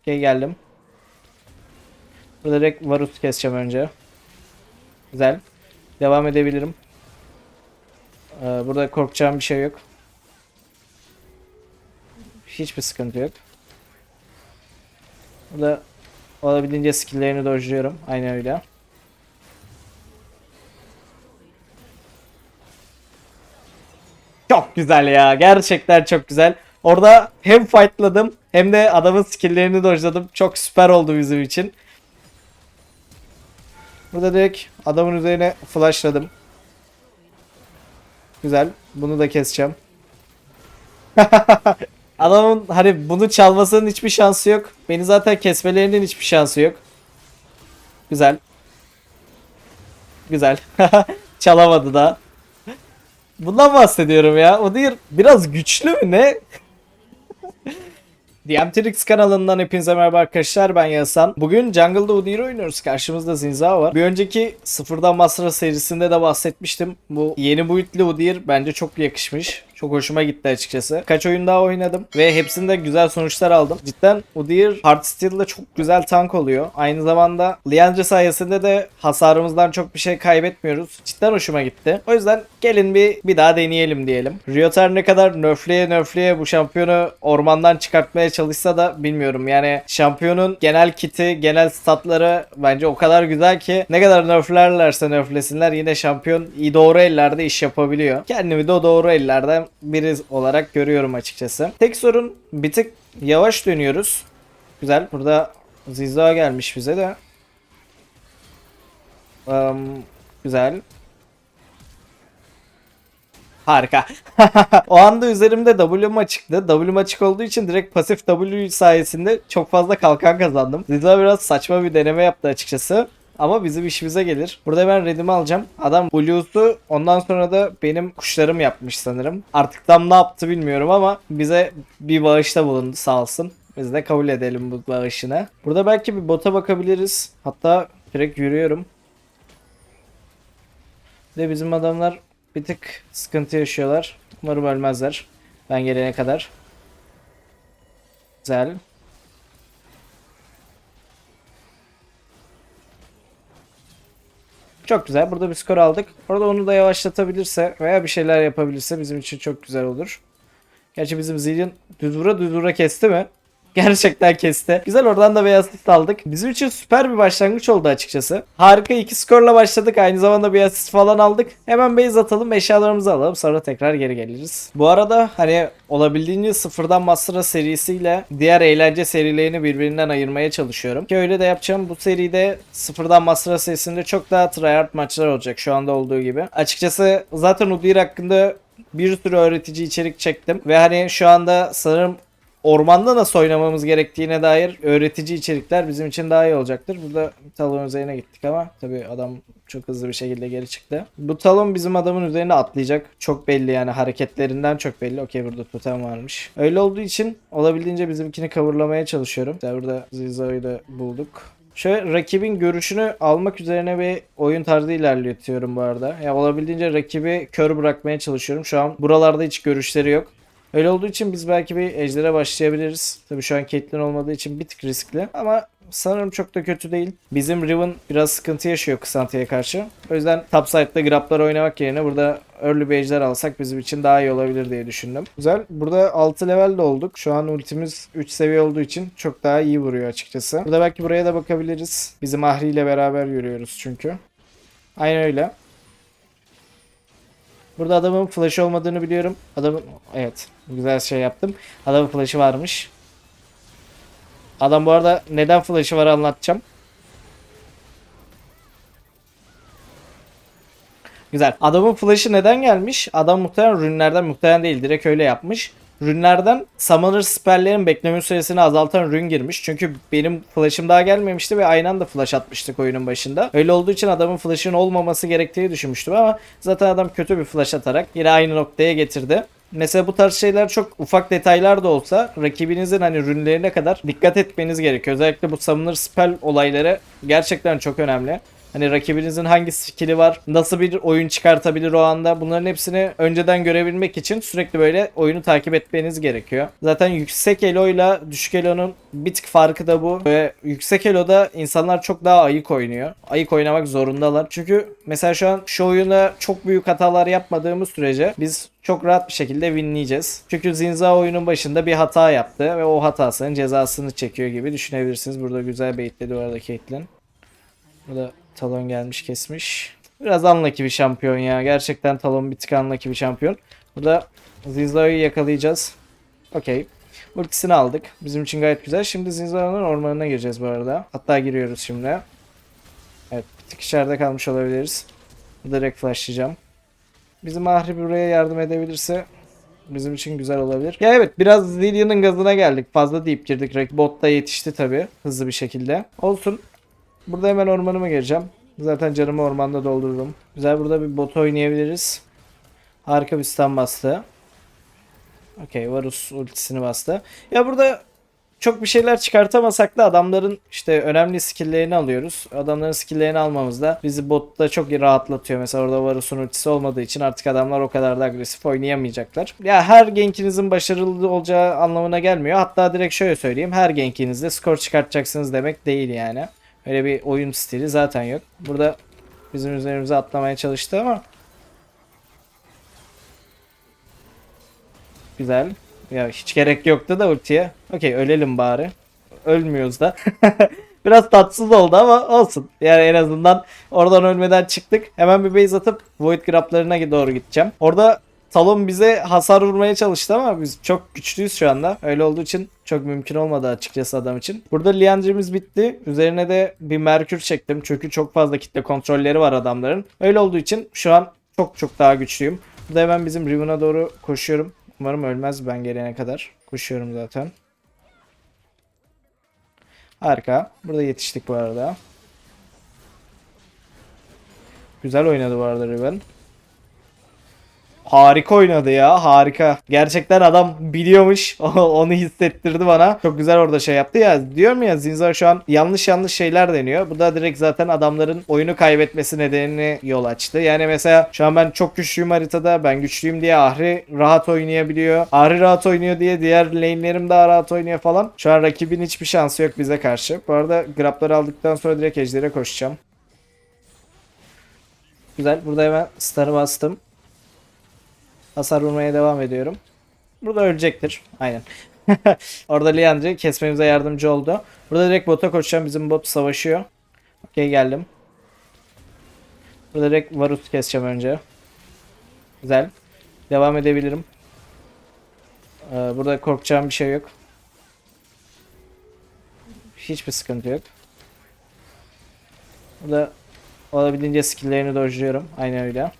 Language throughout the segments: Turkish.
Okey geldim. Burada direkt Varus keseceğim önce. Güzel. Devam edebilirim. Ee, burada korkacağım bir şey yok. Hiçbir sıkıntı yok. Burada olabildiğince skill'lerini dojluyorum. Aynen öyle. Çok güzel ya. Gerçekten çok güzel. Orada hem fightladım hem de adamın skill'lerini dojladım. Çok süper oldu bizim için. Burada direkt adamın üzerine flashladım. Güzel. Bunu da keseceğim. Adamın hani bunu çalmasının hiçbir şansı yok. Beni zaten kesmelerinin hiçbir şansı yok. Güzel. Güzel. Çalamadı da. Bundan bahsediyorum ya. O değil biraz güçlü mü ne? DMTRX kanalından hepinize merhaba arkadaşlar ben Yasan. Bugün Jungle'da Udyr oynuyoruz. Karşımızda Zinza var. Bir önceki sıfırdan Masra serisinde de bahsetmiştim. Bu yeni boyutlu Udyr bence çok yakışmış. Çok hoşuma gitti açıkçası. Kaç oyun daha oynadım ve hepsinde güzel sonuçlar aldım. Cidden Udyr Heartsteel'de çok güzel tank oluyor. Aynı zamanda Liandry sayesinde de hasarımızdan çok bir şey kaybetmiyoruz. Cidden hoşuma gitti. O yüzden gelin bir bir daha deneyelim diyelim. Riotar ne kadar nerfleye nerfleye bu şampiyonu ormandan çıkartmaya çalışsa da bilmiyorum. Yani şampiyonun genel kiti, genel statları bence o kadar güzel ki ne kadar nerflerlerse nerflesinler yine şampiyon iyi doğru ellerde iş yapabiliyor. Kendimi de o doğru ellerden biri olarak görüyorum açıkçası. Tek sorun bir tık yavaş dönüyoruz. Güzel. Burada Zizza gelmiş bize de. Um, güzel. Harika. o anda üzerimde W'm açıktı. W'm açık olduğu için direkt pasif W sayesinde çok fazla kalkan kazandım. Zizza biraz saçma bir deneme yaptı açıkçası. Ama bizim işimize gelir. Burada ben redimi alacağım. Adam Blues'u ondan sonra da benim kuşlarım yapmış sanırım. Artık tam ne yaptı bilmiyorum ama bize bir bağışta bulundu sağ olsun. Biz de kabul edelim bu bağışını. Burada belki bir bota bakabiliriz. Hatta direkt yürüyorum. De bizim adamlar bir tık sıkıntı yaşıyorlar. Umarım ölmezler. Ben gelene kadar. Güzel. Çok güzel. Burada bir skor aldık. Orada onu da yavaşlatabilirse veya bir şeyler yapabilirse bizim için çok güzel olur. Gerçi bizim vura düz vura kesti mi? Gerçekten kesti. Güzel oradan da bir asist aldık. Bizim için süper bir başlangıç oldu açıkçası. Harika iki skorla başladık. Aynı zamanda bir asist falan aldık. Hemen base atalım eşyalarımızı alalım. Sonra tekrar geri geliriz. Bu arada hani olabildiğince sıfırdan Master'a serisiyle diğer eğlence serilerini birbirinden ayırmaya çalışıyorum. Ki öyle de yapacağım. Bu seride sıfırdan Master'a serisinde çok daha tryhard maçlar olacak şu anda olduğu gibi. Açıkçası zaten Udyr hakkında bir sürü öğretici içerik çektim. Ve hani şu anda sanırım ormanda nasıl oynamamız gerektiğine dair öğretici içerikler bizim için daha iyi olacaktır. Burada talon üzerine gittik ama tabii adam çok hızlı bir şekilde geri çıktı. Bu talon bizim adamın üzerine atlayacak. Çok belli yani hareketlerinden çok belli. Okey burada totem varmış. Öyle olduğu için olabildiğince bizimkini coverlamaya çalışıyorum. İşte burada Ziza'yı da bulduk. Şöyle rakibin görüşünü almak üzerine bir oyun tarzı ilerletiyorum bu arada. Ya olabildiğince rakibi kör bırakmaya çalışıyorum. Şu an buralarda hiç görüşleri yok. Öyle olduğu için biz belki bir ejdere başlayabiliriz. Tabii şu an Caitlyn olmadığı için bir tık riskli ama sanırım çok da kötü değil. Bizim Riven biraz sıkıntı yaşıyor Kısantı'ya karşı. O yüzden topside'da grablar oynamak yerine burada early bir ejder alsak bizim için daha iyi olabilir diye düşündüm. Güzel. Burada 6 level de olduk. Şu an ultimiz 3 seviye olduğu için çok daha iyi vuruyor açıkçası. Burada belki buraya da bakabiliriz. Bizim Ahri ile beraber yürüyoruz çünkü. Aynen öyle. Burada adamın flash olmadığını biliyorum. Adamın evet güzel şey yaptım. Adamın flash'ı varmış. Adam bu arada neden flash'ı var anlatacağım. Güzel. Adamın flash'ı neden gelmiş? Adam muhtemelen rünlerden muhtemelen değil. Direkt öyle yapmış. Rünlerden Summoner spelllerin bekleme süresini azaltan rün girmiş. Çünkü benim flash'ım daha gelmemişti ve aynı anda flash atmıştık oyunun başında. Öyle olduğu için adamın flash'ın olmaması gerektiğini düşünmüştüm ama zaten adam kötü bir flash atarak yine aynı noktaya getirdi. Mesela bu tarz şeyler çok ufak detaylar da olsa rakibinizin hani rünlerine kadar dikkat etmeniz gerekiyor. Özellikle bu Summoner spell olayları gerçekten çok önemli. Hani rakibinizin hangi skill'i var, nasıl bir oyun çıkartabilir o anda bunların hepsini önceden görebilmek için sürekli böyle oyunu takip etmeniz gerekiyor. Zaten yüksek elo ile düşük elo'nun bir tık farkı da bu. Ve yüksek elo'da insanlar çok daha ayık oynuyor. Ayık oynamak zorundalar. Çünkü mesela şu an şu oyuna çok büyük hatalar yapmadığımız sürece biz çok rahat bir şekilde winleyeceğiz. Çünkü Zinza oyunun başında bir hata yaptı ve o hatasının cezasını çekiyor gibi düşünebilirsiniz. Burada güzel baitledi bu arada Caitlyn. Burada Talon gelmiş kesmiş. Biraz unlucky bir şampiyon ya. Gerçekten Talon bir tık unlucky bir şampiyon. Burada Zinza'yı yakalayacağız. Okey. Ultisini aldık. Bizim için gayet güzel. Şimdi Zinza'nın ormanına gireceğiz bu arada. Hatta giriyoruz şimdi. Evet bir tık içeride kalmış olabiliriz. Direkt flashlayacağım. Bizim Ahri buraya yardım edebilirse bizim için güzel olabilir. Ya evet biraz Zillion'ın gazına geldik. Fazla deyip girdik. Bot da yetişti tabi hızlı bir şekilde. Olsun. Burada hemen ormanıma gireceğim. Zaten canımı ormanda doldururum. Güzel burada bir bot oynayabiliriz. Harika bir stun bastı. Okey Varus ultisini bastı. Ya burada çok bir şeyler çıkartamasak da adamların işte önemli skill'lerini alıyoruz. Adamların skill'lerini almamızda bizi botta çok rahatlatıyor. Mesela orada Varus'un ultisi olmadığı için artık adamlar o kadar da agresif oynayamayacaklar. Ya her gankinizin başarılı olacağı anlamına gelmiyor. Hatta direkt şöyle söyleyeyim. Her gankinizde skor çıkartacaksınız demek değil yani. Öyle bir oyun stili zaten yok. Burada bizim üzerimize atlamaya çalıştı ama Güzel. Ya hiç gerek yoktu da ultiye. Okey ölelim bari. Ölmüyoruz da. Biraz tatsız oldu ama olsun. Yani en azından oradan ölmeden çıktık. Hemen bir base atıp Void Grab'larına doğru gideceğim. Orada Talon bize hasar vurmaya çalıştı ama biz çok güçlüyüz şu anda. Öyle olduğu için çok mümkün olmadı açıkçası adam için. Burada Liandry'miz bitti. Üzerine de bir Merkür çektim. Çünkü çok fazla kitle kontrolleri var adamların. Öyle olduğu için şu an çok çok daha güçlüyüm. Burada hemen bizim Riven'a doğru koşuyorum. Umarım ölmez ben gelene kadar. Koşuyorum zaten. Harika. Burada yetiştik bu arada. Güzel oynadı bu arada Riven. Harika oynadı ya harika. Gerçekten adam biliyormuş onu hissettirdi bana. Çok güzel orada şey yaptı ya. Diyorum ya Zinza şu an yanlış yanlış şeyler deniyor. Bu da direkt zaten adamların oyunu kaybetmesi nedenini yol açtı. Yani mesela şu an ben çok güçlüyüm haritada. Ben güçlüyüm diye Ahri rahat oynayabiliyor. Ahri rahat oynuyor diye diğer lane'lerim daha rahat oynuyor falan. Şu an rakibin hiçbir şansı yok bize karşı. Bu arada grabları aldıktan sonra direkt ejdere koşacağım. Güzel. Burada hemen star'ı bastım. Hasar vurmaya devam ediyorum. Burada ölecektir. Aynen. Orada Leandri kesmemize yardımcı oldu. Burada direkt bota koşacağım. Bizim bot savaşıyor. Okey geldim. Burada direkt Varus keseceğim önce. Güzel. Devam edebilirim. Ee, burada korkacağım bir şey yok. Hiçbir sıkıntı yok. Burada olabildiğince skill'lerini dojluyorum. Aynen öyle.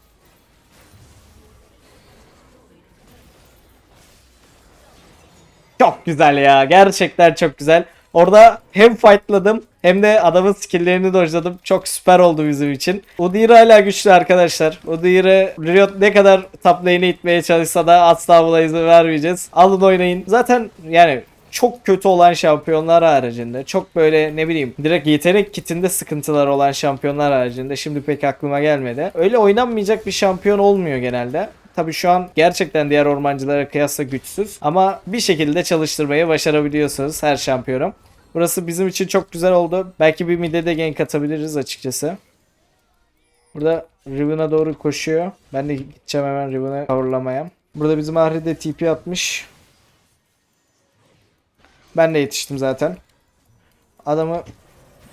Çok güzel ya. Gerçekten çok güzel. Orada hem fightladım hem de adamın skill'lerini dojladım. Çok süper oldu bizim için. Udyr hala güçlü arkadaşlar. Udyr'ı Riot ne kadar top lane'e itmeye çalışsa da asla buna izin vermeyeceğiz. Alın oynayın. Zaten yani çok kötü olan şampiyonlar haricinde çok böyle ne bileyim direkt yetenek kitinde sıkıntılar olan şampiyonlar haricinde şimdi pek aklıma gelmedi. Öyle oynanmayacak bir şampiyon olmuyor genelde. Tabii şu an gerçekten diğer ormancılara kıyasla güçsüz ama bir şekilde çalıştırmayı başarabiliyorsunuz her şampiyonu. Burası bizim için çok güzel oldu. Belki bir mid'e de gank atabiliriz açıkçası. Burada Riven'a doğru koşuyor. Ben de gideceğim hemen Riven'ı coverlamaya. Burada bizim Ahri de TP atmış. Ben de yetiştim zaten. Adamı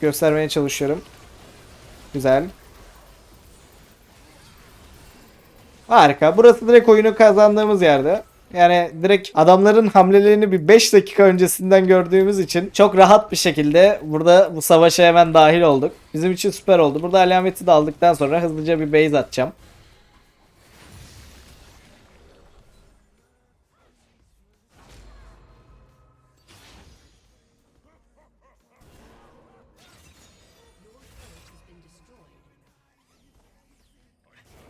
göstermeye çalışıyorum. Güzel. Harika. Burası direkt oyunu kazandığımız yerde. Yani direkt adamların hamlelerini bir 5 dakika öncesinden gördüğümüz için çok rahat bir şekilde burada bu savaşa hemen dahil olduk. Bizim için süper oldu. Burada alameti de aldıktan sonra hızlıca bir base atacağım.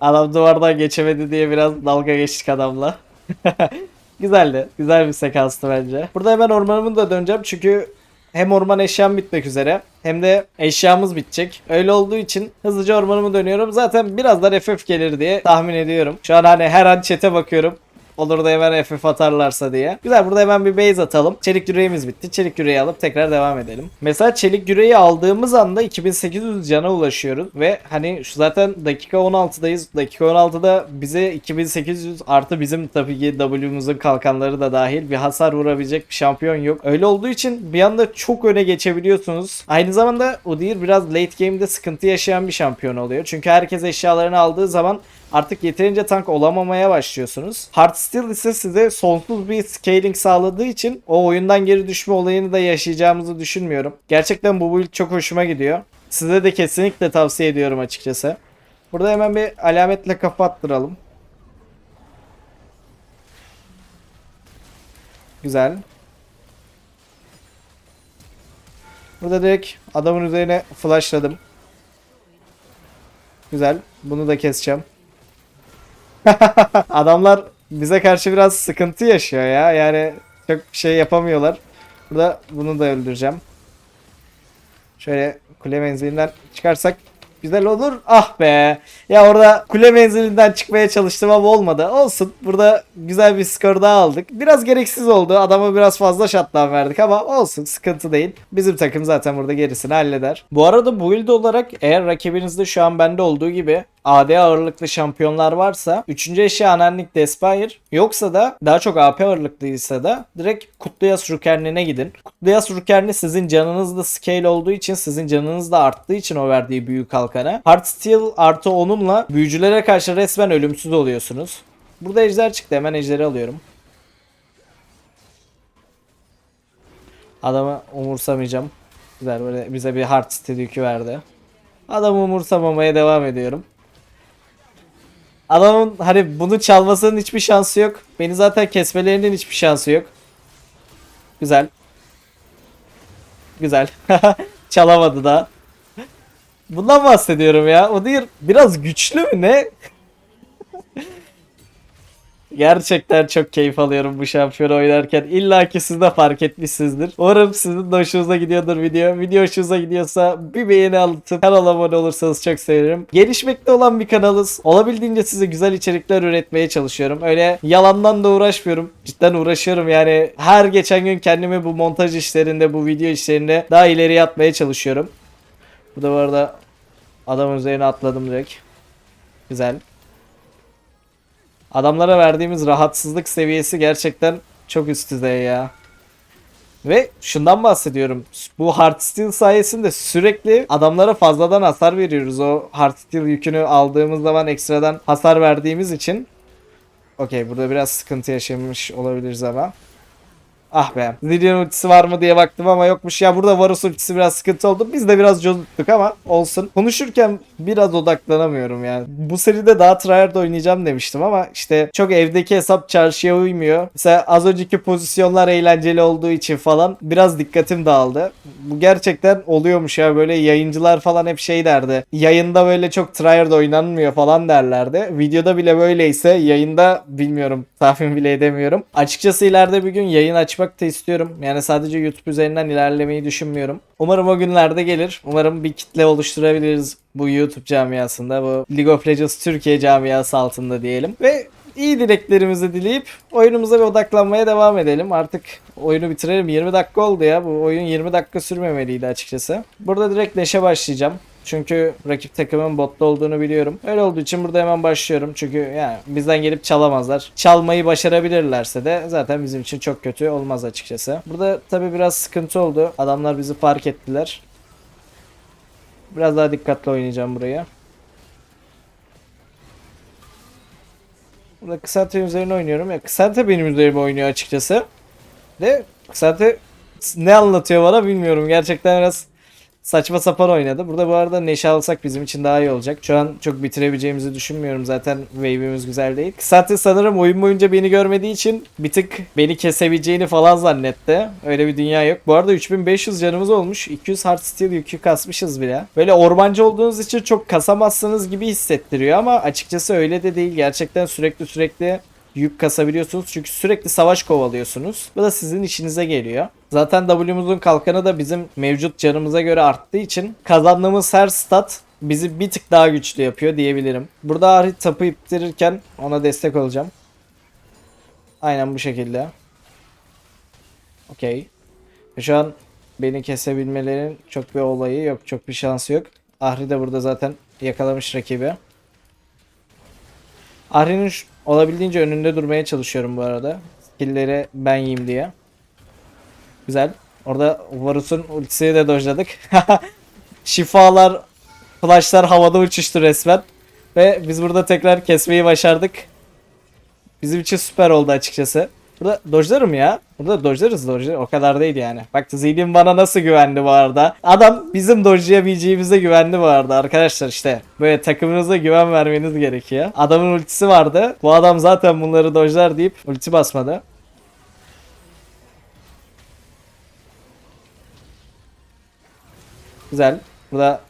Adam duvardan geçemedi diye biraz dalga geçtik adamla. Güzeldi. Güzel bir sekanstı bence. Burada hemen ormanımı da döneceğim çünkü hem orman eşyam bitmek üzere hem de eşyamız bitecek. Öyle olduğu için hızlıca ormanımı dönüyorum. Zaten birazdan FF gelir diye tahmin ediyorum. Şu an hani her an chat'e bakıyorum. Olur da hemen FF atarlarsa diye. Güzel burada hemen bir base atalım. Çelik yüreğimiz bitti. Çelik yüreği alıp tekrar devam edelim. Mesela çelik yüreği aldığımız anda 2800 cana ulaşıyoruz. Ve hani şu zaten dakika 16'dayız. Dakika 16'da bize 2800 artı bizim tabii ki W'muzun kalkanları da dahil bir hasar vurabilecek bir şampiyon yok. Öyle olduğu için bir anda çok öne geçebiliyorsunuz. Aynı zamanda Udyr biraz late game'de sıkıntı yaşayan bir şampiyon oluyor. Çünkü herkes eşyalarını aldığı zaman artık yeterince tank olamamaya başlıyorsunuz. Heartsteel ise size sonsuz bir scaling sağladığı için o oyundan geri düşme olayını da yaşayacağımızı düşünmüyorum. Gerçekten bu build çok hoşuma gidiyor. Size de kesinlikle tavsiye ediyorum açıkçası. Burada hemen bir alametle kafa attıralım. Güzel. Burada direkt adamın üzerine flashladım. Güzel. Bunu da keseceğim. Adamlar bize karşı biraz sıkıntı yaşıyor ya. Yani çok şey yapamıyorlar. Burada bunu da öldüreceğim. Şöyle kule menzilinden çıkarsak güzel olur. Ah be. Ya orada kule menzilinden çıkmaya çalıştım ama olmadı. Olsun. Burada güzel bir skor daha aldık. Biraz gereksiz oldu. Adama biraz fazla shutdown verdik ama olsun. Sıkıntı değil. Bizim takım zaten burada gerisini halleder. Bu arada build olarak eğer rakibinizde şu an bende olduğu gibi AD ağırlıklı şampiyonlar varsa 3. eşya Anenlik Despire yoksa da daha çok AP ağırlıklıysa da direkt Kutluyas Rukerni'ne gidin. Kutluyas Rukerni sizin canınız da scale olduğu için sizin canınız da arttığı için o verdiği büyük kalkana. Heartsteel artı onunla büyücülere karşı resmen ölümsüz oluyorsunuz. Burada ejder çıktı hemen ejderi alıyorum. Adamı umursamayacağım. Güzel böyle bize bir Heartsteel yükü verdi. Adamı umursamamaya devam ediyorum. Adamın hani bunu çalmasının hiçbir şansı yok. Beni zaten kesmelerinin hiçbir şansı yok. Güzel. Güzel. Çalamadı da. Bundan bahsediyorum ya. O değil biraz güçlü mü ne? Gerçekten çok keyif alıyorum bu şampiyonu oynarken. İlla ki siz de fark etmişsinizdir. Umarım sizin de hoşunuza gidiyordur video. Video hoşunuza gidiyorsa bir beğeni alıp kanala abone olursanız çok sevinirim. Gelişmekte olan bir kanalız. Olabildiğince size güzel içerikler üretmeye çalışıyorum. Öyle yalandan da uğraşmıyorum. Cidden uğraşıyorum yani. Her geçen gün kendimi bu montaj işlerinde, bu video işlerinde daha ileriye atmaya çalışıyorum. Bu da bu arada adamın üzerine atladım direkt. Güzel. Adamlara verdiğimiz rahatsızlık seviyesi gerçekten çok üst düzey ya. Ve şundan bahsediyorum. Bu Heartsteel sayesinde sürekli adamlara fazladan hasar veriyoruz. O Heartsteel yükünü aldığımız zaman ekstradan hasar verdiğimiz için. Okey burada biraz sıkıntı yaşamış olabiliriz ama. Ah be. Zillion ultisi var mı diye baktım ama yokmuş. Ya burada Varus ultisi biraz sıkıntı oldu. Biz de biraz cozuttuk ama olsun. Konuşurken biraz odaklanamıyorum yani. Bu seride daha tryhard oynayacağım demiştim ama işte çok evdeki hesap çarşıya uymuyor. Mesela az önceki pozisyonlar eğlenceli olduğu için falan biraz dikkatim dağıldı. Bu gerçekten oluyormuş ya böyle yayıncılar falan hep şey derdi. Yayında böyle çok tryhard oynanmıyor falan derlerdi. Videoda bile böyleyse yayında bilmiyorum tahmin bile edemiyorum. Açıkçası ileride bir gün yayın açmak da istiyorum. Yani sadece YouTube üzerinden ilerlemeyi düşünmüyorum. Umarım o günlerde gelir. Umarım bir kitle oluşturabiliriz bu YouTube camiasında. Bu League of Legends Türkiye camiası altında diyelim. Ve iyi dileklerimizi dileyip oyunumuza bir odaklanmaya devam edelim. Artık oyunu bitirelim. 20 dakika oldu ya. Bu oyun 20 dakika sürmemeliydi açıkçası. Burada direkt Neş'e başlayacağım. Çünkü rakip takımın botlu olduğunu biliyorum. Öyle olduğu için burada hemen başlıyorum. Çünkü yani bizden gelip çalamazlar. Çalmayı başarabilirlerse de zaten bizim için çok kötü olmaz açıkçası. Burada tabi biraz sıkıntı oldu. Adamlar bizi fark ettiler. Biraz daha dikkatli oynayacağım buraya. Burada Kısante üzerine oynuyorum. Ya Kısante benim üzerime oynuyor açıkçası. De Kısante ne anlatıyor bana bilmiyorum. Gerçekten biraz saçma sapan oynadı. Burada bu arada Neşe alsak bizim için daha iyi olacak. Şu an çok bitirebileceğimizi düşünmüyorum. Zaten wave'imiz güzel değil. Kısante sanırım oyun boyunca beni görmediği için bir tık beni kesebileceğini falan zannetti. Öyle bir dünya yok. Bu arada 3500 canımız olmuş. 200 Heartsteel yükü kasmışız bile. Böyle ormancı olduğunuz için çok kasamazsınız gibi hissettiriyor ama açıkçası öyle de değil. Gerçekten sürekli sürekli yük kasabiliyorsunuz. Çünkü sürekli savaş kovalıyorsunuz. Bu da sizin işinize geliyor. Zaten W'muzun kalkanı da bizim mevcut canımıza göre arttığı için kazandığımız her stat bizi bir tık daha güçlü yapıyor diyebilirim. Burada Ahri tapı ittirirken ona destek olacağım. Aynen bu şekilde. Okey. Şu an beni kesebilmelerinin çok bir olayı yok. Çok bir şansı yok. Ahri de burada zaten yakalamış rakibi. Ahri'nin olabildiğince önünde durmaya çalışıyorum bu arada. Skill'leri ben yiyeyim diye. Güzel. Orada Varus'un ultisini de dojladık. Şifalar, flashlar havada uçuştu resmen. Ve biz burada tekrar kesmeyi başardık. Bizim için süper oldu açıkçası. Burada dojlarım ya. Burada dojlarız dojlarız. O kadar değil yani. Bak Zilin bana nasıl güvendi bu arada. Adam bizim dojlayabileceğimize güvendi bu arada arkadaşlar işte. Böyle takımınıza güven vermeniz gerekiyor. Adamın ultisi vardı. Bu adam zaten bunları dojlar deyip ulti basmadı. Güzel. Burada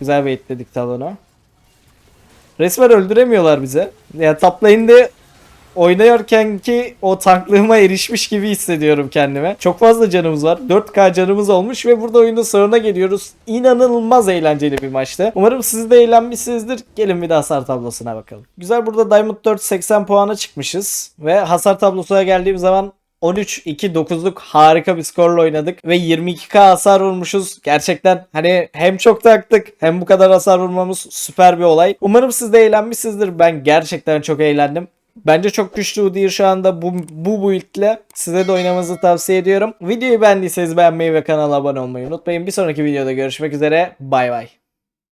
güzel baitledik talonu. Resmen öldüremiyorlar bize. Ya top lane'de oynarken ki o tanklığıma erişmiş gibi hissediyorum kendime. Çok fazla canımız var. 4K canımız olmuş ve burada oyunun sonuna geliyoruz. İnanılmaz eğlenceli bir maçtı. Umarım siz de eğlenmişsinizdir. Gelin bir de hasar tablosuna bakalım. Güzel burada Diamond 4 80 puana çıkmışız. Ve hasar tablosuna geldiğim zaman 13-2-9'luk harika bir skorla oynadık ve 22k hasar vurmuşuz. Gerçekten hani hem çok taktık hem bu kadar hasar vurmamız süper bir olay. Umarım siz de eğlenmişsinizdir. Ben gerçekten çok eğlendim. Bence çok güçlü Udyr şu anda bu, bu build'le size de oynamanızı tavsiye ediyorum. Videoyu beğendiyseniz beğenmeyi ve kanala abone olmayı unutmayın. Bir sonraki videoda görüşmek üzere. Bay bay.